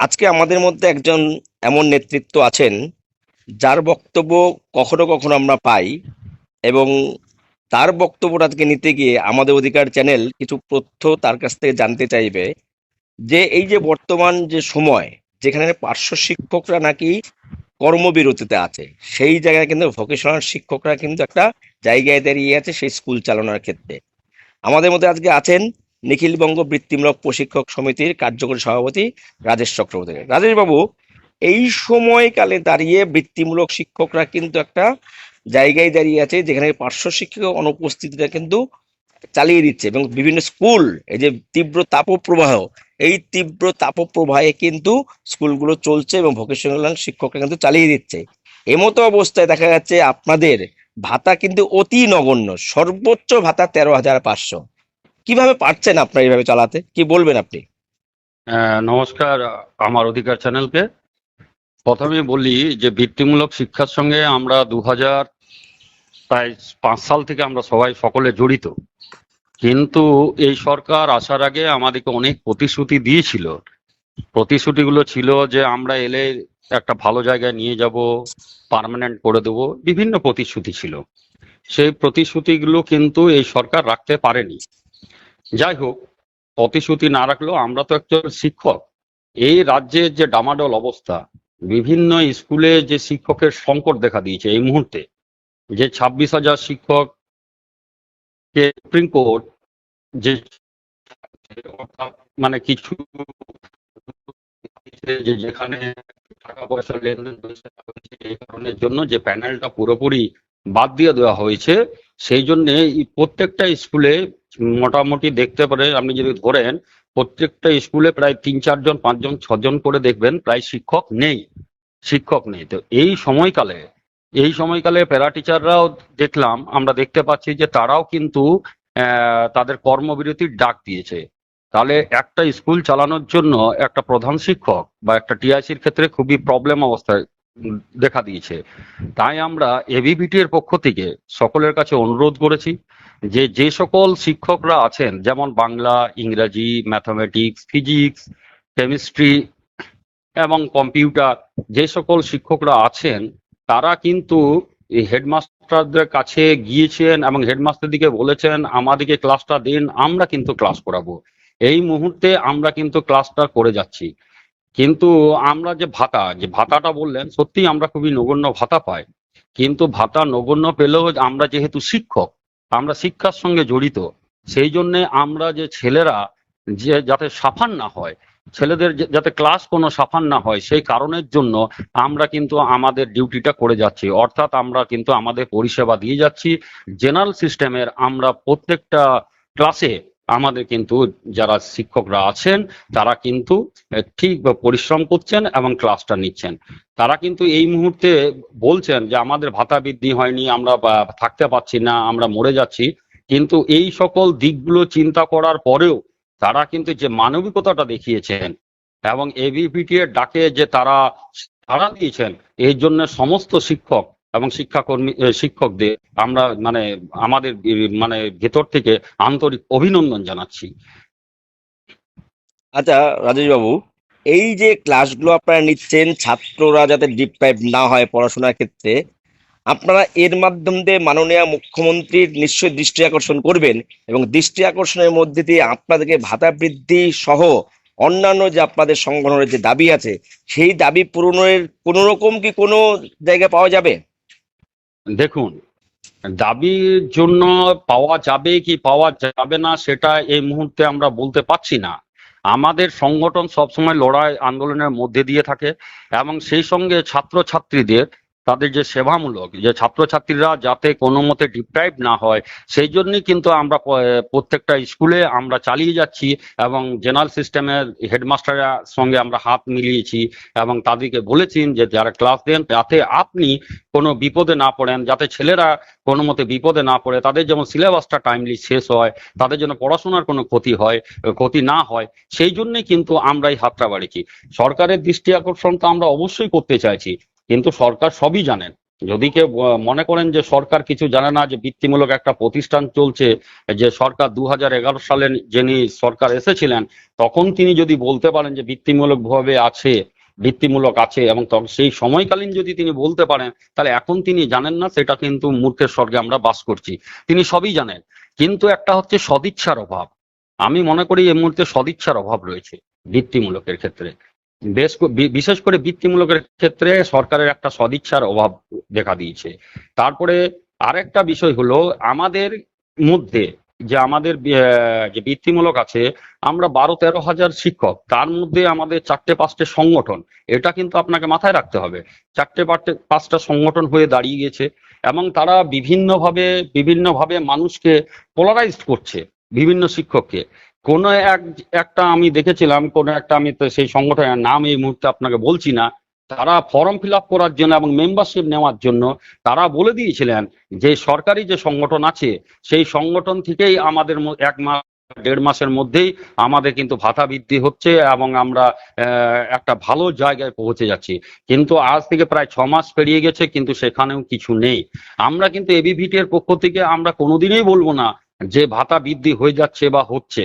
আজকে আমাদের মধ্যে একজন এমন নেতৃত্ব আছেন, যার বক্তব্য কখনো কখনো আমরা পাই এবং তার বক্তব্যটা আজকে নিতে গিয়ে আমাদের অধিকার চ্যানেল কিছু তথ্য তার কাছ থেকে জানতে চাইবে যে এই যে বর্তমান যে সময়, যেখানে পার্শ্ব শিক্ষকরা নাকি কর্মবিরতিতে আছে, সেই জায়গায় কিন্তু ভোকেশনাল শিক্ষকরা কিন্তু একটা জায়গায় দাঁড়িয়ে আছে সেই স্কুল চালানোর ক্ষেত্রে। আমাদের মধ্যে আজকে আছেন নিখিলবঙ্গ বৃত্তিমূলক প্রশিক্ষক সমিতির কার্যকরী সভাপতি রাজেশ চক্রবর্তী। রাজেশ বাবু এই সময়কালে দাঁড়িয়ে বৃত্তিমূলক শিক্ষকরা কিন্তু একটা জায়গায় দাঁড়িয়ে আছে যেখানে পার্শ্ব শিক্ষক অনুপস্থিতিটা কিন্তু চালিয়ে দিচ্ছে এবং বিভিন্ন স্কুল, এই যে তীব্র তাপপ্রবাহ, এই তীব্র তাপপ্রবাহে কিন্তু স্কুলগুলো চলছে এবং ভোকেশনাল শিক্ষকরা কিন্তু চালিয়ে দিচ্ছে। এমতো অবস্থায় দেখা যাচ্ছে আপনাদের ভাতা কিন্তু অতি নগণ্য, সর্বোচ্চ ভাতা তেরো হাজার পাঁচশো। কীভাবে পারছেন আপনার এইভাবে চালাতে? কি বলবেন আপনি? আহ, নমস্কার আমার অধিকার চ্যানেলকে। প্রথমে বলি যে বৃত্তিমূলক শিক্ষার সঙ্গে আমরা দু হাজার প্রায় পাঁচ সাল থেকে আমরা সবাই সকলে জড়িত। কিন্তু এই সরকার আসার আগে আমাদেরকে অনেক প্রতিশ্রুতি দিয়েছিল। প্রতিশ্রুতিগুলো ছিল যে আমরা এলে একটা ভালো জায়গায় নিয়ে যাব পার্মানেন্ট করে দেবো বিভিন্ন প্রতিশ্রুতি ছিল। সেই প্রতিশ্রুতিগুলো কিন্তু এই সরকার রাখতে পারেনি। যাই হোক প্রতিশ্রুতি না রাখলেও আমরা তো একজন শিক্ষক। এই রাজ্যের যে ডামাডোল অবস্থা, বিভিন্ন স্কুলে যে শিক্ষকের সংকট দেখা দিয়েছে এই মুহূর্তে, যে ছাব্বিশ হাজার শিক্ষক সুপ্রিম কোর্ট যে মানে কিছু যে যেখানে টাকা পয়সা লেনদেন এই কারণের জন্য যে প্যানেলটা পুরোপুরি বাদ দিয়ে দেওয়া হয়েছে, সেই জন্য প্রত্যেকটা স্কুলে মোটামুটি দেখতে পারে, আপনি যদি ধরেন, প্রত্যেকটা স্কুলে প্রায় তিন, চারজন, পাঁচজন, ছজন করে দেখবেন, প্রায় শিক্ষক নেই শিক্ষক নেই। তো এই সময়কালে এই সময়কালে প্যারা টিচাররাও দেখলাম, আমরা দেখতে পাচ্ছি যে তারাও কিন্তু তাদের কর্মবিরতির ডাক দিয়েছে। তাহলে একটা স্কুল চালানোর জন্য একটা প্রধান শিক্ষক বা একটা টিআইসির ক্ষেত্রে খুবই প্রবলেম অবস্থায় দেখা দিয়েছে। তাই আমরা এবিভিটি এর পক্ষ থেকে সকলের কাছে অনুরোধ করেছি যে যে সকল শিক্ষকরা আছেন, যেমন বাংলা, ইংরাজি, ম্যাথামেটিক্স, ফিজিক্স, কেমিস্ট্রি এবং কম্পিউটার, যে সকল শিক্ষকরা আছেন, তারা কিন্তু হেডমাস্টারদের কাছে গিয়েছেন এবং হেডমাস্টারদিকে বলেছেন, আমাদেরকে ক্লাসটা দিন, আমরা কিন্তু ক্লাস করাবো। এই মুহূর্তে আমরা কিন্তু ক্লাসটা করে যাচ্ছি। কিন্তু আমরা যে ভাতা, যে ভাতাটা বললেন, সত্যি আমরা খুবই নগণ্য ভাতা পাই। কিন্তু ভাতা নগণ্য পেলেও আমরা যেহেতু শিক্ষক আমরা শিক্ষার সঙ্গে জড়িত। সেই জন্যে আমরা যে ছেলেরা যে যাতে সাফান না হয়, ছেলেদের যাতে ক্লাস কোনো সাফান না হয়, সেই কারণের জন্য আমরা কিন্তু আমাদের ডিউটিটা করে যাচ্ছি। অর্থাৎ আমরা কিন্তু আমাদের পরিষেবা দিয়ে যাচ্ছি। জেনারেল সিস্টেমের আমরা প্রত্যেকটা ক্লাসে আমাদের কিন্তু যারা শিক্ষকরা আছেন, তারা কিন্তু ঠিক পরিশ্রম করছেন এবং ক্লাসটা নিচ্ছেন। তারা কিন্তু এই মুহূর্তে বলছেন যে, আমাদের ভাতা বৃদ্ধি হয়নি, আমরা থাকতে পারছি না, আমরা মরে যাচ্ছি। কিন্তু এই সকল দিকগুলো চিন্তা করার পরেও তারা কিন্তু যে মানবিকতাটা দেখিয়েছেন এবং এবিপিটি এর ডাকে যে তারা সাড়া দিয়েছেন, এর জন্য সমস্ত শিক্ষক এবং শিক্ষাকর্মী শিক্ষকদের আমরা মানে আমাদের মানে ভেতর থেকে আন্তরিক অভিনন্দন জানাচ্ছি। আচ্ছা রাজেশ বাবু এই যে ক্লাসগুলো আপনারা নিচ্ছেন, ছাত্ররা যাতে ডিপ্রাইভ না হয় পড়াশোনার ক্ষেত্রে, আপনারা এর মাধ্যম দিয়ে মাননীয় মুখ্যমন্ত্রীর নিশ্চয়ই দৃষ্টি আকর্ষণ করবেন এবং দৃষ্টি আকর্ষণের মধ্যে দিয়ে আপনাদেরকে ভাতা বৃদ্ধি সহ অন্যান্য যে আপনাদের সংগঠনের যে দাবি আছে, সেই দাবি পূরণের কোনো রকম কি কোনো জায়গা পাওয়া যাবে? দেখুন, দাবির জন্য পাওয়া যাবে কি পাওয়া যাবে না সেটা এই মুহূর্তে আমরা বলতে পারছি না। আমাদের সংগঠন সবসময় লড়াই আন্দোলনের মধ্যে দিয়ে থাকে এবং সেই সঙ্গে ছাত্রছাত্রীদের তাদের যে সেবামূলক, যে ছাত্রছাত্রীরা যাতে কোনো মতে ডিপ্রাইভ না হয়, সেই জন্যই কিন্তু আমরা প্রত্যেকটা স্কুলে আমরা চালিয়ে যাচ্ছি এবং জেনারেল সিস্টেমের হেডমাস্টারের সঙ্গে আমরা হাত মিলিয়েছি এবং তাদেরকে বলেছি যে যারা ক্লাস দেন, যাতে আপনি কোনো বিপদে না পড়েন, যাতে ছেলেরা কোনো মতে বিপদে না পড়ে, তাদের যেমন সিলেবাসটা টাইমলি শেষ হয়, তাদের জন্য পড়াশোনার কোনো ক্ষতি হয়, ক্ষতি না হয়, সেই জন্যই কিন্তু আমরা এই হাতটা বাড়িয়েছি। সরকারের দৃষ্টি আকর্ষণ তো আমরা অবশ্যই করতে চাইছি। কিন্তু সরকার সবই জানেন। যদি কেউ মনে করেন যে সরকার কিছু জানে না, যে বৃত্তিমূলক একটা প্রতিষ্ঠান চলছে, যে সরকার দু সালে যিনি সরকার এসেছিলেন, তখন তিনি যদি বলতে পারেন যে বৃত্তিমূলক ভাবে আছে বৃত্তিমূলক আছে, এবং সেই সময়কালীন যদি তিনি বলতে পারেন, তাহলে এখন তিনি জানেন না, সেটা কিন্তু মূর্খের স্বর্গে আমরা বাস করছি। তিনি সবই জানেন। কিন্তু একটা হচ্ছে সদিচ্ছার অভাব। আমি মনে করি এই মুহূর্তে সদিচ্ছার অভাব রয়েছে বৃত্তিমূলকের ক্ষেত্রে। বেশ বিশেষ করে বৃত্তিমূলকের ক্ষেত্রে সরকারের একটা সদিচ্ছার অভাব দেখা দিয়েছে। তারপরে আরেকটা বিষয় হলো, আমাদের মধ্যে যে আমাদের যে বৃত্তিমূলক আছে, আমরা বারো তেরো হাজার শিক্ষক, তার মধ্যে আমাদের চারটে পাঁচটে সংগঠন, এটা কিন্তু আপনাকে মাথায় রাখতে হবে। চারটে পাঁচটে, পাঁচটা সংগঠন হয়ে দাঁড়িয়ে গেছে এবং তারা বিভিন্নভাবে বিভিন্নভাবে মানুষকে পোলারাইজড করছে বিভিন্ন শিক্ষককে। কোন এক, একটা আমি দেখেছিলাম, কোন একটা আমি তো সেই সংগঠনের নাম এই মুহূর্তে আপনাকে বলছি না, তারা ফর্ম ফিল করার জন্য এবং মেম্বারশিপ নেওয়ার জন্য তারা বলে দিয়েছিলেন যে সরকারি যে সংগঠন আছে, সেই সংগঠন থেকেই আমাদের এক মাস, দেড় মাসের মধ্যেই আমাদের কিন্তু ভাতা বৃদ্ধি হচ্ছে এবং আমরা একটা ভালো জায়গায় পৌঁছে যাচ্ছি। কিন্তু আজ থেকে প্রায় ছ মাস পেরিয়ে গেছে, কিন্তু সেখানেও কিছু নেই। আমরা কিন্তু এবিভিটি এর পক্ষ থেকে আমরা কোনোদিনই বলব না যে ভাতা বৃদ্ধি হয়ে যাচ্ছে বা হচ্ছে।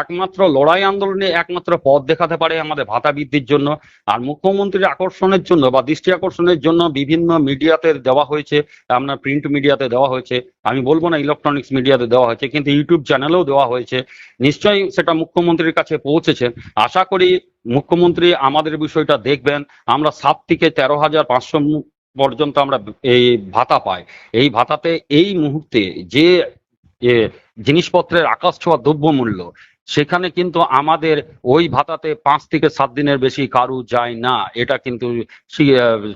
একমাত্র লড়াই আন্দোলনে একমাত্র পথ দেখাতে পারে আমাদের ভাতা বৃদ্ধির জন্য। আর মুখ্যমন্ত্রীর আকর্ষণের জন্য বা দৃষ্টি আকর্ষণের জন্য বিভিন্ন মিডিয়াতে দেওয়া হয়েছে, আপনার প্রিন্ট মিডিয়াতে দেওয়া হয়েছে। আমি বলব না ইলেকট্রনিক্স মিডিয়াতে দেওয়া হয়েছে, কিন্তু ইউটিউব চ্যানেলেও দেওয়া হয়েছে। নিশ্চয়ই সেটা মুখ্যমন্ত্রীর কাছে পৌঁছেছে। আশা করি মুখ্যমন্ত্রী আমাদের বিষয়টা দেখবেন। আমরা সাত থেকে তেরো হাজার পাঁচশো পর্যন্ত আমরা এই ভাতা পাই। এই ভাতাতে এই মুহূর্তে যে জিনিসপত্রের আকাশ ছোঁয়া দ্রব্যমূল্য, সেখানে কিন্তু আমাদের ওই ভাতাতে পাঁচ থেকে সাত দিনের বেশি কারু যায় না। এটা কিন্তু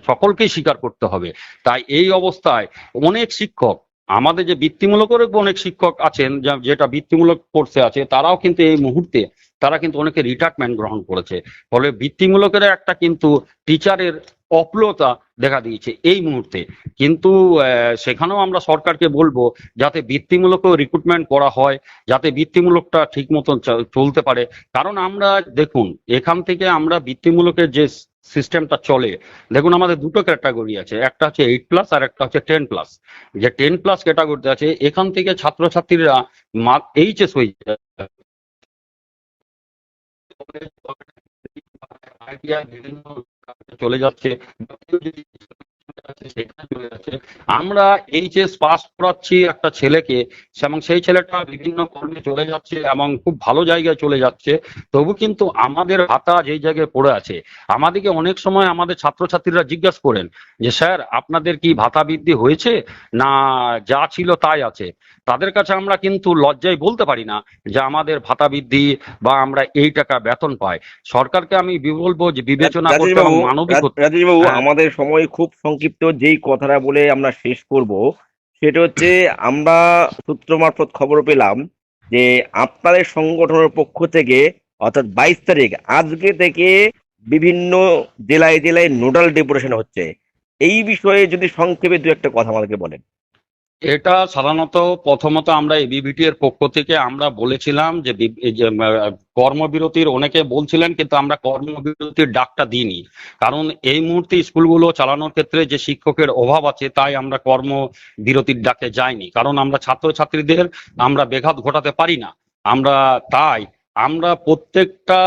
সকলকেই স্বীকার করতে হবে। তাই এই অবস্থায় অনেক শিক্ষক, আমাদের যে বৃত্তিমূলকের অনেক শিক্ষক আছেন যেটা বৃত্তিমূলক কোর্সে আছে, তারাও কিন্তু এই মুহূর্তে, তারা কিন্তু অনেকে রিটায়ারমেন্ট গ্রহণ করেছে। ফলে বৃত্তিমূলকের একটা কিন্তু টিচারের অপ্লতা দেখা দিয়েছে এই মুহূর্তে। কিন্তু সেখানেও আমরা সরকারকে বলব যাতে বৃত্তিমূলকও রিক্রুটমেন্ট করা হয়, যাতে বৃত্তিমূলকটা ঠিক মতন চলতে পারে। কারণ আমরা, দেখুন, এখান থেকে আমরা বৃত্তিমূলকের যে সিস্টেমটা চলে, দেখুন আমাদের দুটো ক্যাটাগরি আছে, একটা হচ্ছে এইট প্লাস আর একটা হচ্ছে টেন প্লাস যে টেন প্লাস ক্যাটাগরিতে আছে, এখান থেকে ছাত্রছাত্রীরা এইচএস হয়ে যায়। বিভিন্ন চলে যাচ্ছে। আমরা এইচএস পাস করাচ্ছি একটা ছেলেকে এবং সেই ছেলেটা বিভিন্ন কর্মে চলে যাচ্ছে এবং খুব ভালো জায়গায় চলে যাচ্ছে। তবু কিন্তু আমাদের ভাতা যেই জায়গায় পড়ে আছে আমাদেরকে অনেক সময় আমাদের ছাত্রছাত্রীরা জিজ্ঞাসা করেন যে স্যার আপনাদের কি ভাতা বৃদ্ধি হয়েছে? না যা ছিল তাই আছে। তাদের কাছে আমরা কিন্তু লজ্জায় বলতে পারি না যে আমাদের ভাতা বৃদ্ধি বা আমরা এই টাকা বেতন পাই। সরকারকে আমি বলব যে বিবেচনা করতে মানবিক হ্যাঁ। আমাদের সময় খুব সংক্ষিপ্ত যেই কথাটা বলে আমরা শেষ করব, সেটা হচ্ছে আমরা সূত্র মারফত খবর পেলাম যে আপনাদের সংগঠনের পক্ষ থেকে অর্থাৎ বাইশ তারিখ আজকে থেকে বিভিন্ন জেলায় জেলায় নোডাল ডেপুটেশন হচ্ছে। এই বিষয়ে যদি সংক্ষেপে দু একটা কথা আমাদেরকে বলেন। এটা সাধারণত প্রথমত আমরা এবিভিটি এর পক্ষ থেকে আমরা বলেছিলাম যে কর্মবিরতির অনেকে বলছিলেন, কিন্তু আমরা কর্মবিরতির ডাকটা দিইনি। কারণ এই মুহূর্তে স্কুলগুলো চালানোর ক্ষেত্রে যে শিক্ষকের অভাব আছে, তাই আমরা কর্মবিরতির ডাকে যাইনি। কারণ আমরা ছাত্রছাত্রীদের আমরা বেঘাত ঘটাতে পারি না। আমরা, তাই আমরা প্রত্যেকটা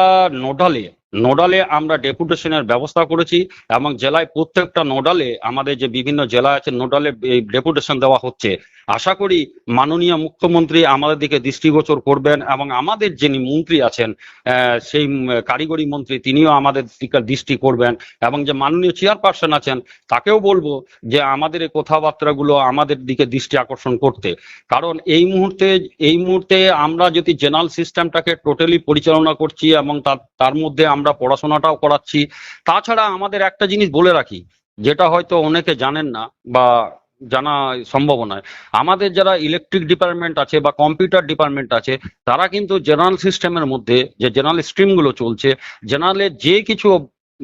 নোডালে নোডালে আমরা ডেপুটেশনের ব্যবস্থা করেছি এবং জেলায় প্রত্যেকটা নোডালে আমাদের যে বিভিন্ন জেলা আছে, নোডালে ডেপুটেশন দেওয়া হচ্ছে। আশা করি মাননীয় মুখ্যমন্ত্রী আমাদের দিকে দৃষ্টিগোচর করবেন এবং আমাদের যিনি মন্ত্রী আছেন সেই কারিগরি মন্ত্রী, তিনিও আমাদের দৃষ্টি করবেন এবং যে মাননীয় চেয়ারপারসন আছেন, তাকেও বলব যে আমাদের এই কথাবার্তাগুলো আমাদের দিকে দৃষ্টি আকর্ষণ করতে। কারণ এই মুহূর্তে এই মুহূর্তে আমরা যদি জেনারেল সিস্টেমটাকে টোটালি পরিচালনা করছি এবং তার মধ্যে আমরা পড়াশোনাটাও করাচ্ছি, তাছাড়া আমাদের একটা জিনিস বলে রাখি, যেটা হয়তো অনেকে জানেন না বা জানা সম্ভব নয়। আমাদের যারা ইলেকট্রিক ডিপার্টমেন্ট আছে বা কম্পিউটার ডিপার্টমেন্ট আছে, তারা কিন্তু জেনারেল সিস্টেমের মধ্যে যে জেনারেল স্ট্রিমগুলো চলছে জেনারেলের যে কিছু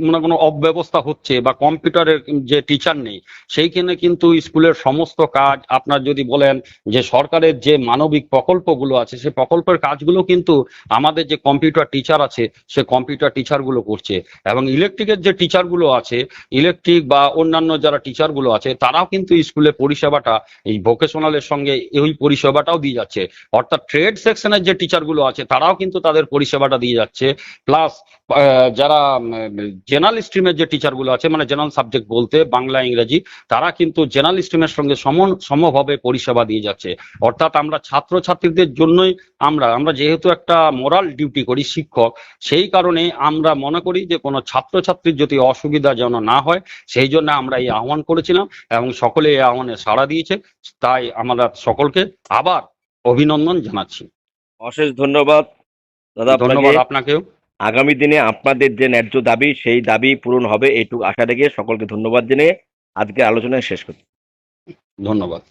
মনে কোনো অব্যবস্থা হচ্ছে বা কম্পিউটারের যে টিচার নেই, সেইখানে কিন্তু স্কুলের সমস্ত কাজ, আপনার যদি বলেন যে সরকারের যে মানবিক প্রকল্পগুলো আছে, সে প্রকল্পের কাজগুলো কিন্তু আমাদের যে কম্পিউটার টিচার আছে, সে কম্পিউটার টিচারগুলো করছে। এবং ইলেকট্রিকের যে টিচারগুলো আছে ইলেকট্রিক বা অন্যান্য যারা টিচারগুলো আছে, তারাও কিন্তু স্কুলে পরিষেবাটা, এই ভোকেশনালের সঙ্গে এই পরিষেবাটাও দিয়ে যাচ্ছে। অর্থাৎ ট্রেড সেকশনের যে টিচারগুলো আছে, তারাও কিন্তু তাদের পরিষেবাটা দিয়ে যাচ্ছে। প্লাস যারা জেনারেল স্ট্রিমের যে টিচারগুলো আছে মানে জেনারেল সাবজেক্ট বলতে বাংলা ইংরেজি তারা কিন্তু জেনারেল স্ট্রিমের সঙ্গে সমান সমভাবে পরিষেবা দিয়ে যাচ্ছে। অর্থাৎ আমরা ছাত্রছাত্রীদের জন্যই আমরা আমরা যেহেতু একটা মোরাল ডিউটি করি শিক্ষক সেই কারণে আমরা মনে করি যে কোনো ছাত্রছাত্রীর যদি অসুবিধা যেন না হয় সেই জন্য আমরা এই আহ্বান করেছিলাম এবং সকলে এই আহ্বানে সাড়া দিয়েছে। তাই আমরা সকলকে আবার অভিনন্দন জানাচ্ছি। অশেষ ধন্যবাদ। দাদা ধন্যবাদ আপনাকেও। আগামী দিনে আপনাদের যে ন্যায্য দাবি, সেই দাবি পূরণ হবে এইটুকু আশা রেখে সকলকে ধন্যবাদ জেনে আজকে আলোচনায় শেষ করছি। ধন্যবাদ।